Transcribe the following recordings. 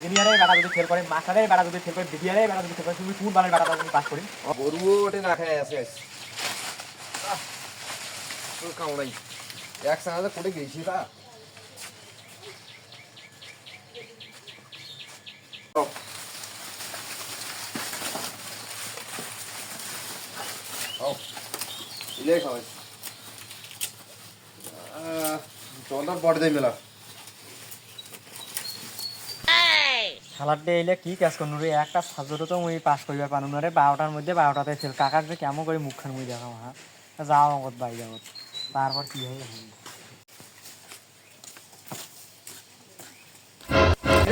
ইঞ্জিনিয়ারের বেটা যদি ফেল করে মাস্টারের বেটা যদি ফেল করে বিডিআরের বেটা যদি ফেল করে তুমি কোন বালের বেটাটা তুমি পাস করি। গরুও ওটে না আছে তোর কামড়াই এক সাথে কোটে গেছি তা। জলটা বড় দেই মেলা। খেলার এলে কি কাজ করুন রে একটা সাবজেক্টও তো মুই পাস করিবার পারুম না রে বারোটার মধ্যে বারোটাতে ফেল। কাকার যে কেমন করে মুখখান মুই দেখাম হ্যাঁ যাও অঙ্কত বাই যাব তারপর কি হবে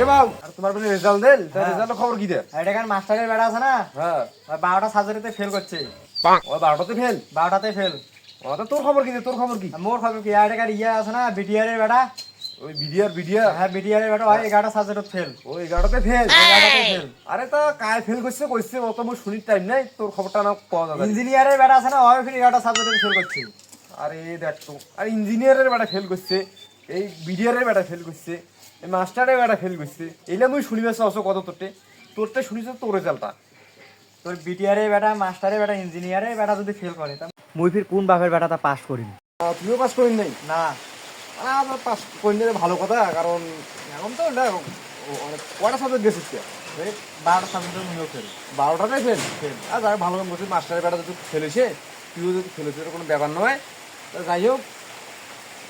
এ বাবু আর তোমার বলে রেজাল্ট দেন তার হ্যাঁ। রেজাল্ট খবর কি দে? এটা কারণ মাস্টারের বেটা আছে না। হ্যাঁ বারোটা ফেল করছে ও বারোটাতে ফেল বারোটাতে ফেল ও তো তোর খবর কি দে? তোর খবর কি? মোর খবর কি? এটা কার ইয়ে আছে না বিডিআরের বেটা ওই বিডিআর বিডিআর হ্যাঁ বিডিআরের বেটা হয় এগারোটা সাবজেক্টত ফেল ও এগারোটাতে ফেল এগারোটাতে ফেল আরে তা কায় ফেল করছে করছে? অত মোর শুনির টাইম নাই তোর খবরটা না পাওয়া যাবে। ইঞ্জিনিয়ারের বেটা আছে না হয় ফির এগারোটা সাবজেক্টে ফেল করছে। আরে দেখ তো। আর ইঞ্জিনিয়ারের বেটা ফেল করছে এই বিডিআরের বেটা ফেল করছে এই মাস্টারের বেটা ফেল করছে। এইলা মুই শুনিবে চাওছো কত তোরটে। তোরটা শুনিছ তোর রেজাল্টটা তোর বিটিআরের বেটা মাস্টারের বেটা ইঞ্জিনিয়ারের বেটা যদি ফেল করে তা মুই ফির কোন বাপের বেটাটা পাস করিনি। তুইও পাস করিস নাই? না। পাস করি নিলে ভালো কথা কারণ এখন তো এটা অনেক কয়টা সাবজেক্ট গেছিস বারোটা সাবজেক্টে মুইও ফেল বারোটাতে ফেল ফেল আর যাই ভালো কাম মাস্টারের বেটা যদি ফেলেছে তুইও যদি ফেলেছে কোনো ব্যাপার নয়। তা যাই হোক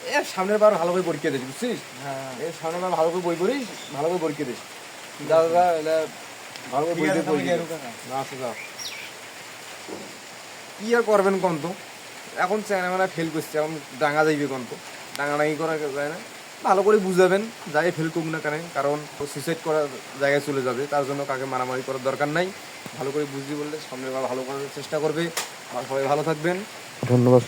এ সামনের বার ভালো করে পরীক্ষা দিস বুঝছিস? হ্যাঁ। এই সামনের বার ভালো করে বই পড়িস ভালো করে পরীক্ষা দিস। যা এটা ভালো করে বই পরীক্ষা। না আচ্ছা যাও। কি আর করবেন কোন তো এখন চ্যানেল ফেল করছে এখন ডাঙা যাইবে কোন তো ডাঙাডাঙি করা যায় না। ভালো করে বুঝাবেন যাই ফেল করুক না কেন কারণ সুইসাইড করার জায়গায় চলে যাবে তার জন্য কাকে মারামারি করার দরকার নাই। ভালো করে বুঝিয়ে বললে সামনে ভালো করার চেষ্টা করবে। আর সবাই ভালো থাকবেন। ধন্যবাদ